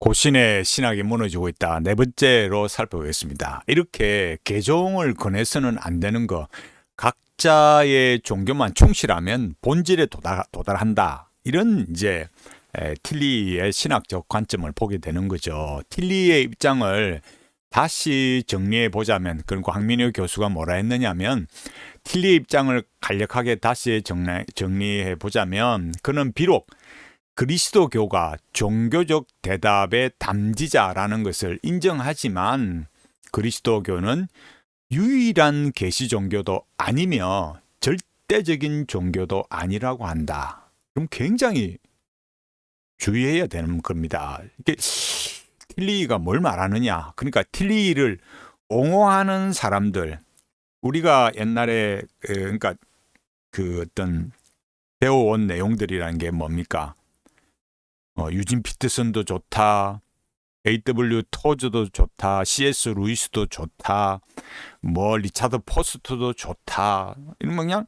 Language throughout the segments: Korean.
고신의 신학이 무너지고 있다. 네 번째로 살펴보겠습니다. 이렇게 개종을 권해서는 안 되는 거. 각자의 종교만 충실하면 본질에 도달, 도달한다. 이런 이제 에, 틸리의 신학적 관점을 보게 되는 거죠. 틸리의 입장을 다시 정리해 보자면, 그리고 황민효 교수가 뭐라 했느냐면, 틸리의 입장을 간략하게 다시 정리, 정리해 보자면, 그는 비록 그리스도교가 종교적 대답의 담지자라는 것을 인정하지만 그리스도교는 유일한 계시 종교도 아니며 절대적인 종교도 아니라고 한다. 그럼 굉장히 주의해야 되는 겁니다. 이게 틸리가 뭘 말하느냐? 그러니까 틸리를 옹호하는 사람들 우리가 옛날에 그, 그러니까 그 어떤 배워온 내용들이라는 게 뭡니까? 어, 유진 피트슨도 좋다. A.W. 토즈도 좋다. C.S. 루이스도 좋다. 뭐 리차드 포스트도 좋다. 이런 거 그냥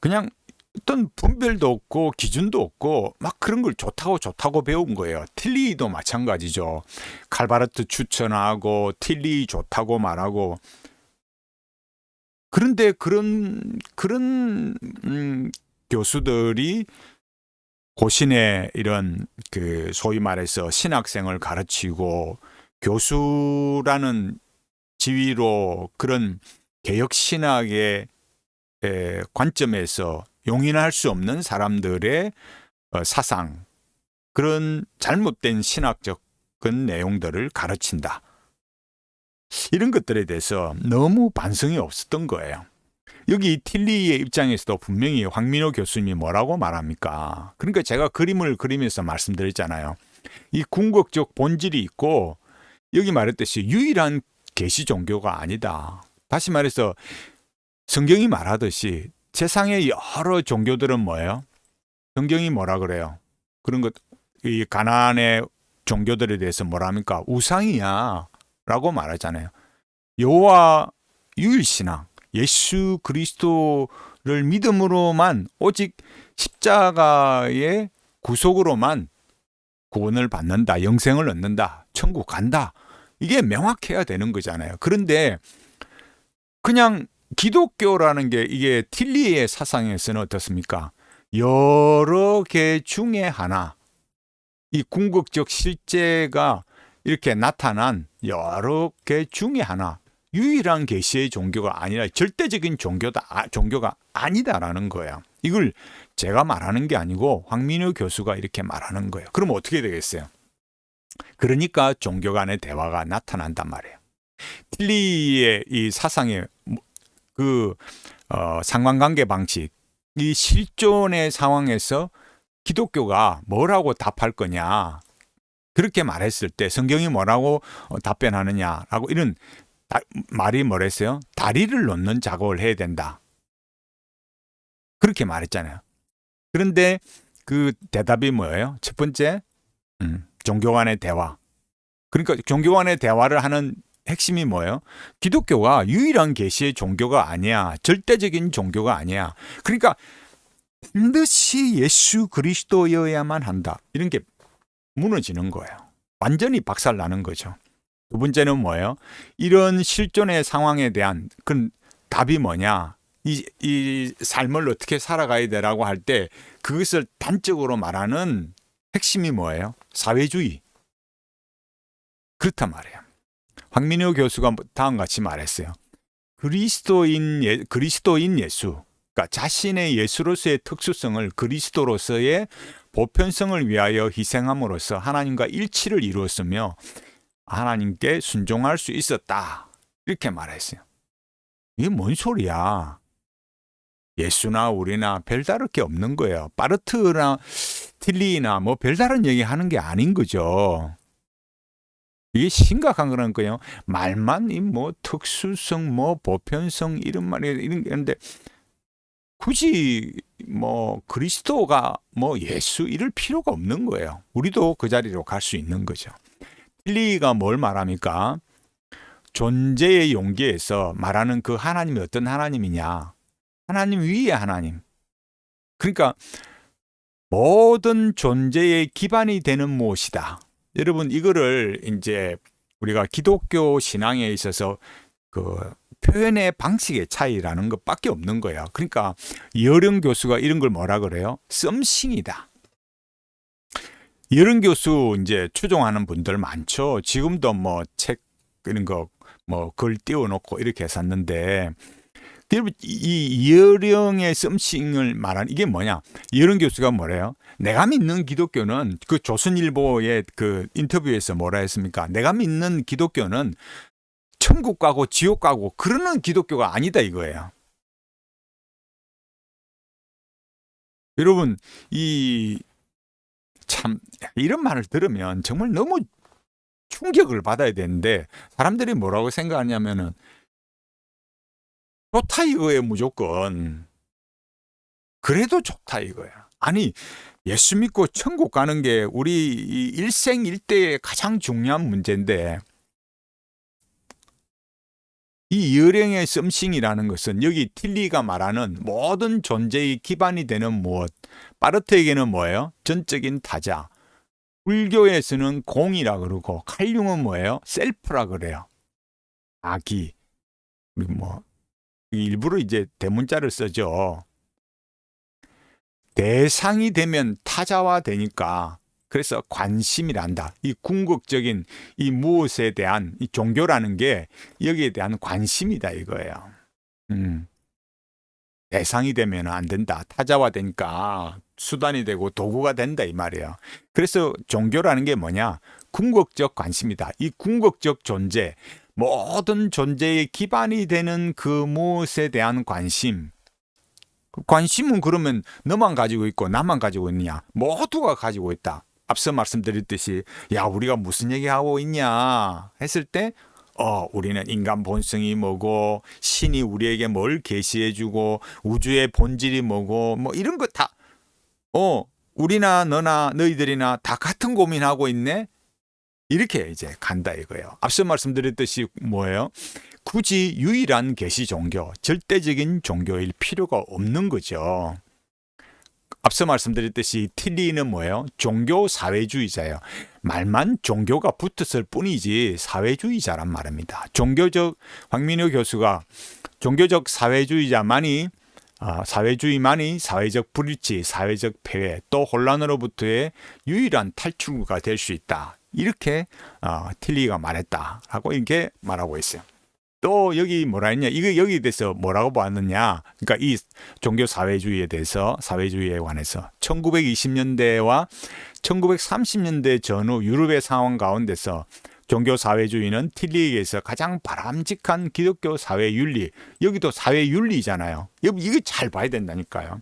그냥 어떤 분별도 없고 기준도 없고 막 그런 걸 좋다고 좋다고 배운 거예요. 틸리도 마찬가지죠. 칼바르트 추천하고 틸리 좋다고 말하고 그런데 그런 그런 음, 교수들이 고신의 이런 그 소위 말해서 신학생을 가르치고 교수라는 지위로 그런 개혁 신학의 관점에서 용인할 수 없는 사람들의 어, 사상 그런 잘못된 신학적 내용들을 가르친다. 이런 것들에 대해서 너무 반성이 없었던 거예요. 여기 틸리의 입장에서도 분명히 황민호 교수님이 뭐라고 말합니까? 그러니까 제가 그림을 그리면서 말씀드렸잖아요. 이 궁극적 본질이 있고 여기 말했듯이 유일한 계시 종교가 아니다. 다시 말해서 성경이 말하듯이 세상의 여러 종교들은 뭐예요? 성경이 뭐라 그래요? 그런 것, 이 가난의 종교들에 대해서 뭐라 합니까? 우상이야. 라고 말하잖아요. 여호와 유일신앙. 예수 그리스도를 믿음으로만 오직 십자가의 구속으로만 구원을 받는다, 영생을 얻는다, 천국 간다. 이게 명확해야 되는 거잖아요. 그런데 그냥 기독교라는 게 이게 틸리의 사상에서는 어떻습니까? 여러 개 중에 하나. 이 궁극적 실제가 이렇게 나타난 여러 개 중에 하나. 유일한 계시의 종교가 아니라 절대적인 종교다 아, 종교가 아니다라는 거예요. 이걸 제가 말하는 게 아니고 황민우 교수가 이렇게 말하는 거예요. 그럼 어떻게 되겠어요? 그러니까 종교 간의 대화가 나타난단 말이에요. 틸리의 이 사상의 그 어, 상관관계 방식, 이 실존의 상황에서 기독교가 뭐라고 답할 거냐? 그렇게 말했을 때 성경이 뭐라고 어, 답변하느냐라고 이런 다, 말이 뭐랬어요? 다리를 놓는 작업을 해야 된다. 그렇게 말했잖아요. 그런데 그 대답이 뭐예요? 첫 번째, 음, 종교 간의 대화. 그러니까 종교 간의 대화를 하는 핵심이 뭐예요? 기독교가 유일한 계시의 종교가 아니야. 절대적인 종교가 아니야. 그러니까 반드시 예수 그리스도여야만 한다. 이런 게 무너지는 거예요. 완전히 박살 나는 거죠. 두 번째는 뭐예요? 이런 실존의 상황에 대한 그 답이 뭐냐? 이, 이 삶을 어떻게 살아가야 되라고 할 때 그것을 단적으로 말하는 핵심이 뭐예요? 사회주의. 그렇단 말이에요. 황민호 교수가 다음 같이 말했어요. 그리스도인, 예, 그리스도인 예수. 그러니까 자신의 예수로서의 특수성을 그리스도로서의 보편성을 위하여 희생함으로써 하나님과 일치를 이루었으며 하나님께 순종할 수 있었다. 이렇게 말했어요. 이게 뭔 소리야? 예수나 우리나 별다를 게 없는 거예요. 파르트나 틸리나 뭐 별다른 얘기 하는 게 아닌 거죠. 이게 심각한 거는 거예요. 말만 이뭐 특수성, 뭐 보편성 이런 말이 이런 게있는데 굳이 뭐 그리스도가 뭐 예수 이럴 필요가 없는 거예요. 우리도 그 자리로 갈 수 있는 거죠. 힐리가 뭘 말합니까? 존재의 용기에서 말하는 그 하나님이 어떤 하나님이냐? 하나님 위의 하나님. 그러니까 모든 존재의 기반이 되는 무엇이다. 여러분 이거를 이제 우리가 기독교 신앙에 있어서 그 표현의 방식의 차이라는 것밖에 없는 거예요. 그러니까 여령 교수가 이런 걸 뭐라 그래요? 썸씽이다. 여령 교수 이제 추종하는 분들 많죠. 지금도 뭐 책 이런 거 뭐 글 띄워놓고 이렇게 여러분 이 여령의 썸씽을 말한 이게 뭐냐? 여령 교수가 뭐래요? 내가 믿는 기독교는 그 조선일보의 그 인터뷰에서 뭐라 했습니까? 내가 믿는 기독교는 천국 가고 지옥 가고 그러는 기독교가 아니다 이거예요. 여러분 이 참 이런 말을 들으면 정말 너무 충격을 받아야 되는데 사람들이 뭐라고 생각하냐면은 좋다 이거예요 무조건. 그래도 좋다 이거야. 아니 예수 믿고 천국 가는 게 우리 이 일생 일대의 가장 중요한 문제인데 이 여령의 썸씽이라는 것은 여기 틸리가 말하는 모든 존재의 기반이 되는 무엇 파르트에게는 뭐예요? 전적인 타자 불교에서는 공이라 그러고 칼륨은 뭐예요? 셀프라 그래요 아기 뭐 일부러 이제 대문자를 쓰죠 대상이 되면 타자화 되니까 그래서 관심이란다. 이 궁극적인 이 무엇에 대한 이 종교라는 게 여기에 대한 관심이다 이거예요. 음. 대상이 되면 안 된다. 타자화 되니까 수단이 되고 도구가 된다 이 말이에요. 그래서 종교라는 게 뭐냐? 궁극적 관심이다. 이 궁극적 존재, 모든 존재의 기반이 되는 그 무엇에 대한 관심. 관심은 그러면 너만 가지고 있고 나만 가지고 있느냐? 모두가 가지고 있다. 앞서 말씀드렸듯이 야 우리가 무슨 얘기하고 있냐 했을 때 어, 우리는 인간 본성이 뭐고 신이 우리에게 뭘 계시해 주고 우주의 본질이 뭐고 뭐 이런 거 다 어, 우리나 너나 너희들이나 다 같은 고민하고 있네. 이렇게 이제 간다 이거예요. 앞서 말씀드렸듯이 뭐예요? 굳이 유일한 계시 종교, 절대적인 종교일 필요가 없는 거죠. 앞서 말씀드렸듯이 틸리는 뭐예요? 종교 사회주의자예요. 말만 종교가 붙었을 뿐이지 사회주의자란 말입니다. 종교적 황민호 교수가 종교적 사회주의자만이 아, 사회주의만이 사회적 불일치, 사회적 폐해, 또 혼란으로부터의 유일한 탈출구가 될 수 있다. 이렇게 어, 틸리가 말했다라고 이렇게 말하고 있어요. 또 여기 뭐라 했냐? 이거 여기에 대해서 뭐라고 봤느냐? 그러니까 이 종교 사회주의에 대해서 사회주의에 관해서 1920년대와 1930년대 전후 유럽의 상황 가운데서 종교 사회주의는 틸리에게서 가장 바람직한 기독교 사회 윤리 여기도 사회 윤리잖아요. 이거 잘 봐야 된다니까요.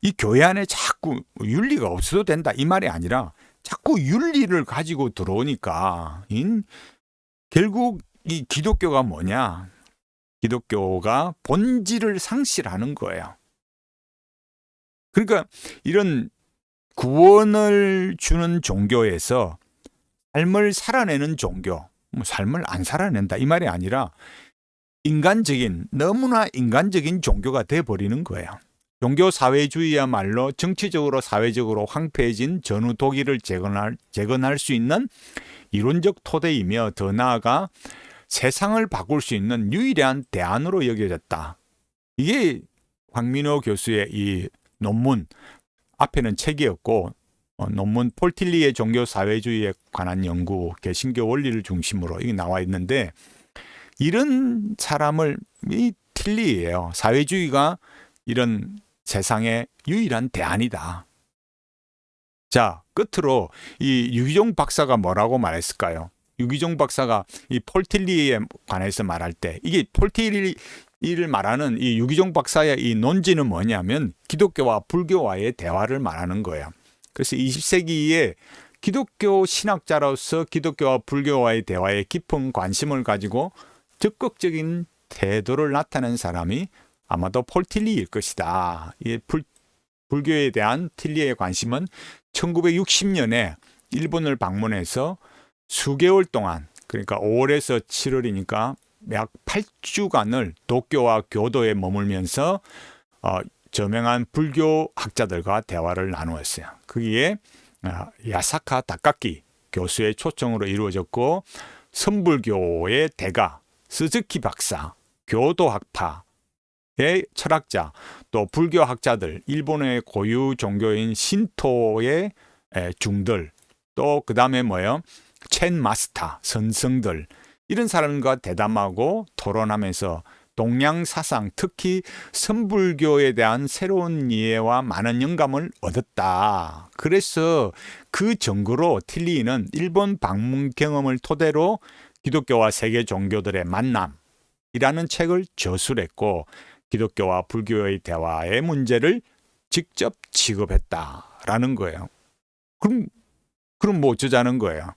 이 교회 안에 자꾸 윤리가 없어도 된다 이 말이 아니라 자꾸 윤리를 가지고 들어오니까 인, 결국 이 기독교가 뭐냐? 기독교가 본질을 상실하는 거예요. 그러니까 이런 구원을 주는 종교에서 삶을 살아내는 종교, 뭐 삶을 안 살아낸다 이 말이 아니라 인간적인 너무나 인간적인 종교가 돼 버리는 거예요. 종교 사회주의야말로 정치적으로 사회적으로 황폐해진 전후 독일을 재건할 재건할 수 있는 이론적 토대이며 더 나아가 세상을 바꿀 수 있는 유일한 대안으로 여겨졌다. 이게 황민호 교수의 이 논문 앞에는 책이었고 어, 논문 폴틸리의 종교 사회주의에 관한 연구 개신교 원리를 중심으로 이게 나와 있는데 이런 사람을 이 틸리예요. 사회주의가 이런 세상의 유일한 대안이다. 자, 끝으로 이 유기종 박사가 뭐라고 말했을까요? 유기종 박사가 이 폴틸리에 관해서 말할 때 이게 폴틸리를 말하는 이 유기종 박사의 이 논지는 뭐냐면 기독교와 불교와의 대화를 말하는 거예요. 그래서 20세기에 기독교 신학자로서 기독교와 불교와의 대화에 깊은 관심을 가지고 적극적인 태도를 나타낸 사람이 아마도 폴틸리일 것이다. 이 불, 불교에 대한 틸리의 관심은 1960년에 일본을 방문해서 수개월 동안 그러니까 5월에서 7월이니까 약 8주간을 도쿄와 교도에 머물면서 어, 저명한 불교 학자들과 대화를 나누었어요. 거기에 어, 야사카 다카키 교수의 초청으로 이루어졌고 선불교의 대가 스즈키 박사, 교도학파의 철학자, 또 불교 학자들, 일본의 고유 종교인 신토의 에, 중들, 또 그 다음에 뭐요? 첸 마스터, 선성들 이런 사람과 대담하고 토론하면서 동양 사상, 특히 선불교에 대한 새로운 이해와 많은 영감을 얻었다. 그래서 그 증거로 틸리는 일본 방문 경험을 토대로 기독교와 세계 종교들의 만남이라는 책을 저술했고 기독교와 불교의 대화의 문제를 직접 취급했다라는 거예요. 그럼 그럼 뭐 어쩌자는 거예요?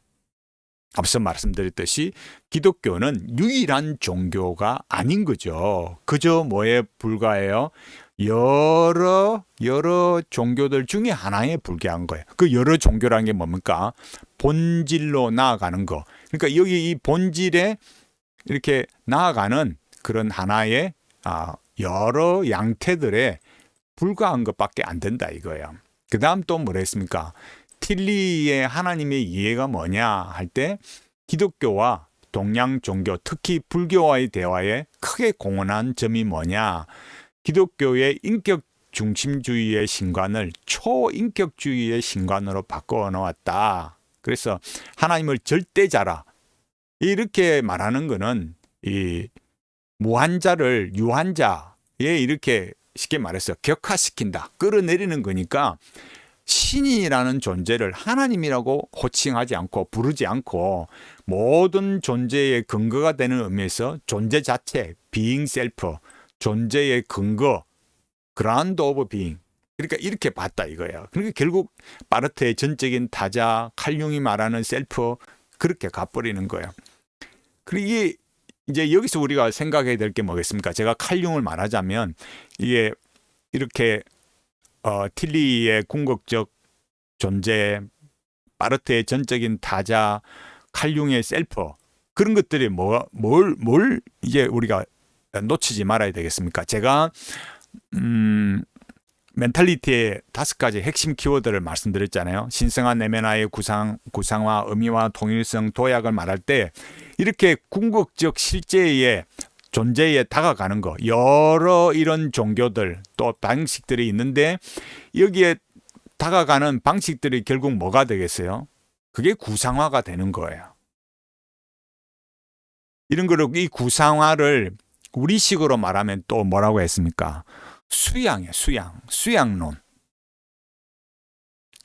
앞서 말씀드렸듯이 기독교는 유일한 종교가 아닌 거죠. 그저 뭐에 불과해요? 여러 여러 종교들 중에 하나에 불과한 거예요. 그 여러 종교라는 게 뭡니까? 본질로 나아가는 거. 그러니까 여기 이 본질에 이렇게 나아가는 그런 하나의 아, 여러 양태들에 불과한 것밖에 안 된다 이거예요. 그 다음 또 뭐라 했습니까? 틸리의 하나님의 이해가 뭐냐 할 때 기독교와 동양 종교, 특히 불교와의 대화에 크게 공헌한 점이 뭐냐? 기독교의 인격 중심주의의 신관을 초인격주의의 신관으로 바꿔 놓았다. 그래서 하나님을 절대자라 이렇게 말하는 것은 이 무한자를 유한자에 이렇게 쉽게 말해서 격화시킨다, 끌어내리는 거니까 신이라는 존재를 하나님이라고 호칭하지 않고 부르지 않고 모든 존재의 근거가 되는 의미에서 존재 자체, being self, 존재의 근거, ground of being. 그러니까 이렇게 봤다 이거예요. 그러니까 결국 바르트의 전적인 타자, 칼융이 말하는 셀프 그렇게 가버리는 거예요. 그리고 이제 여기서 우리가 생각해야 될 게 뭐겠습니까? 제가 칼융을 말하자면 이게 이렇게 어, 틸리의 궁극적 존재, 바르트의 전적인 타자, 칼융의 셀프 그런 것들이 뭐, 뭘, 뭘 이제 우리가 놓치지 말아야 되겠습니까? 제가 음, 멘탈리티의 다섯 가지 핵심 키워드를 말씀드렸잖아요. 신성한 내면화의 구상, 구상화, 의미와 통일성, 도약을 말할 때 이렇게 궁극적 실제의 존재에 다가가는 거 여러 이런 종교들 또 방식들이 있는데 여기에 다가가는 방식들이 결국 뭐가 되겠어요? 그게 구상화가 되는 거예요. 이런 거를 이 구상화를 우리식으로 말하면 또 뭐라고 했습니까? 수양이에요, 수양. 수양론.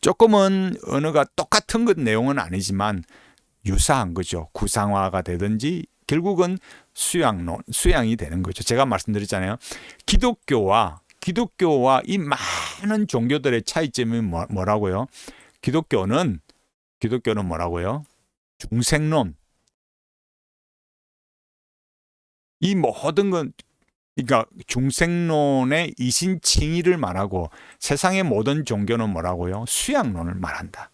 조금은 언어가 똑같은 것 내용은 아니지만 유사한 거죠. 구상화가 되든지 결국은 수양론, 수양이 되는 거죠. 제가 말씀드렸잖아요. 기독교와 기독교와 이 많은 종교들의 차이점이 뭐, 뭐라고요? 기독교는 기독교는 뭐라고요? 중생론. 이 모든 건 그러니까 중생론의 이신칭의를 말하고 세상의 모든 종교는 뭐라고요? 수양론을 말한다.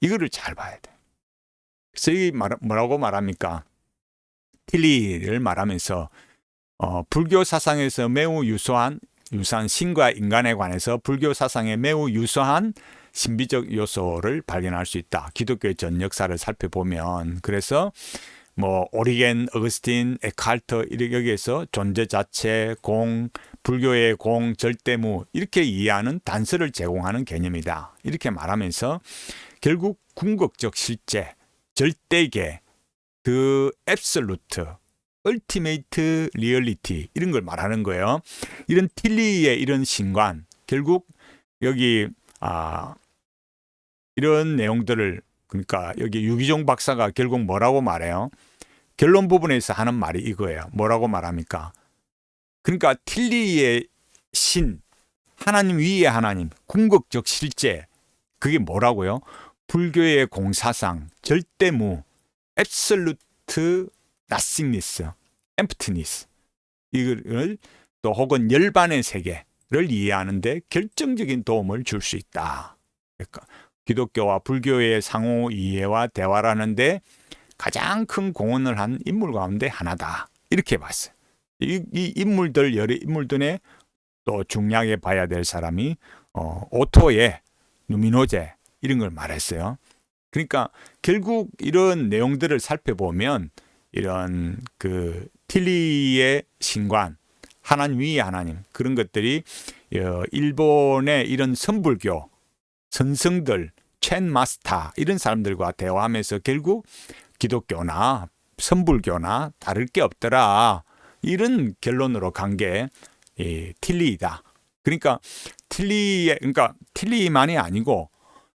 이거를 잘 봐야 돼. 이 말, 뭐라고 말합니까? 틸리를 말하면서 어, 불교 사상에서 매우 유소한 유사한 신과 인간에 관해서 불교 사상에 매우 유사한 신비적 요소를 발견할 수 있다. 기독교의 전 역사를 살펴보면 그래서 뭐 오리겐, 어거스틴, 에칼트 여기에서 존재 자체, 공, 불교의 공, 절대무 이렇게 이해하는 단서를 제공하는 개념이다. 이렇게 말하면서 결국 궁극적 실제, 절대계, 그 앱솔루트, 얼티메이트 리얼리티 이런 걸 말하는 거예요. 이런 틸리의 이런 신관 결국 여기 아 이런 내용들을 그러니까 여기 유기종 박사가 결국 뭐라고 말해요? 결론 부분에서 하는 말이 이거예요. 뭐라고 말합니까? 그러니까 틸리의 신, 하나님 위의 하나님, 궁극적 실제, 그게 뭐라고요? 불교의 공사상, 절대무, absolute nothingness, emptiness, 이걸 또 혹은 열반의 세계를 이해하는데 결정적인 도움을 줄 수 있다. 그러니까 기독교와 불교의 상호 이해와 대화를 하는데 가장 큰 공헌을 한 인물 가운데 하나다. 이렇게 봤어요. 이, 이 인물들 여러 인물들에 또 중요하게 봐야 될 사람이 어, 오토의 누미노제 이런 걸 말했어요. 그러니까 결국 이런 내용들을 살펴보면 이런 그 틸리의 신관, 하나님 위의 하나님 그런 것들이 어, 일본의 이런 선불교 선성들, 첸 마스터 이런 사람들과 대화하면서 결국 기독교나 선불교나 다를 게 없더라 이런 결론으로 간 게 틸리이다. 그러니까 틸리의 그러니까 틸리만이 아니고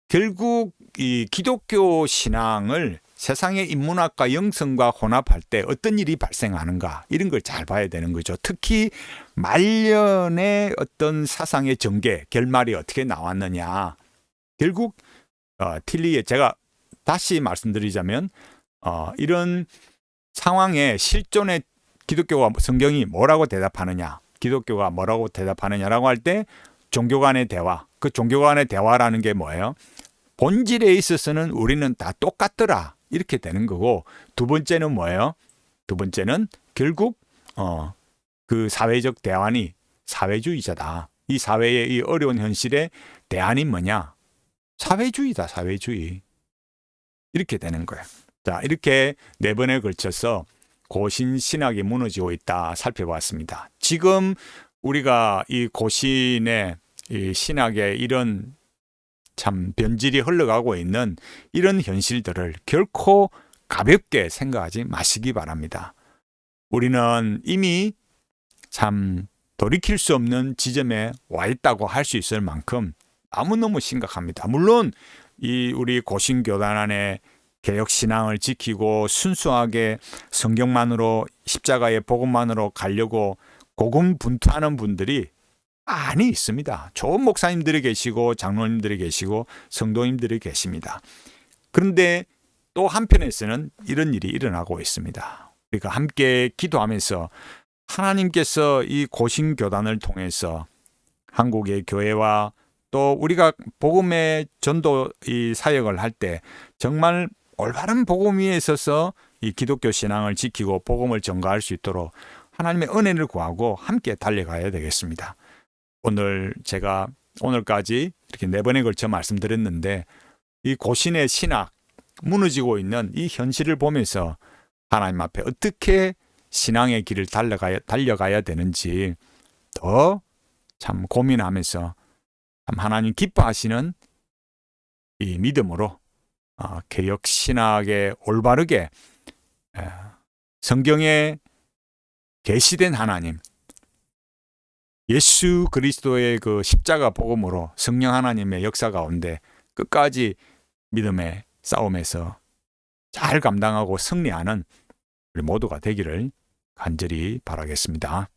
결국 이 기독교 신앙을 세상의 인문학과 영성과 혼합할 때 어떤 일이 발생하는가 이런 걸 잘 봐야 되는 거죠. 특히 말년의 어떤 사상의 전개 결말이 어떻게 나왔느냐. 결국 어, 틸리의 제가 다시 말씀드리자면 어, 이런 상황에 실존의 기독교와 성경이 뭐라고 대답하느냐, 기독교가 뭐라고 대답하느냐라고 할 때 종교 간의 대화, 그 종교 간의 대화라는 게 뭐예요? 본질에 있어서는 우리는 다 똑같더라. 이렇게 되는 거고, 두 번째는 뭐예요? 두 번째는 결국, 어, 그 사회적 대안이 사회주의자다. 이 사회의 이 어려운 현실에 대안이 뭐냐? 사회주의다, 사회주의. 이렇게 되는 거예요. 자, 이렇게 네 번에 걸쳐서 고신 신학이 무너지고 있다 살펴봤습니다. 지금 우리가 이 고신의 이 신학의 이런 참 변질이 흘러가고 있는 이런 현실들을 결코 가볍게 생각하지 마시기 바랍니다. 우리는 이미 참 돌이킬 수 없는 지점에 와 있다고 할 수 있을 만큼 너무너무 심각합니다. 물론 이 우리 고신교단 안에 개혁 신앙을 지키고 순수하게 성경만으로 십자가의 복음만으로 가려고 고군분투하는 분들이 많이 있습니다. 좋은 목사님들이 계시고 장로님들이 계시고 성도님들이 계십니다. 그런데 또 한편에서는 이런 일이 일어나고 있습니다. 우리가 함께 기도하면서 하나님께서 이 고신 교단을 통해서 한국의 교회와 또 우리가 복음의 전도 이 사역을 할 때 정말 올바른 복음 위에 있어서 이 기독교 신앙을 지키고 복음을 전가할 수 있도록 하나님의 은혜를 구하고 함께 달려가야 되겠습니다. 오늘 제가 오늘까지 이렇게 네 번에 걸쳐 말씀드렸는데 이 고신의 신학 무너지고 있는 이 현실을 보면서 하나님 앞에 어떻게 신앙의 길을 달려가야, 달려가야 되는지 더 참 고민하면서 참 하나님 기뻐하시는 이 믿음으로 어, 개혁 신학에 올바르게 에, 성경에 계시된 하나님 예수 그리스도의 그 십자가 복음으로 성령 하나님의 역사 가운데 끝까지 믿음의 싸움에서 잘 감당하고 승리하는 우리 모두가 되기를 간절히 바라겠습니다.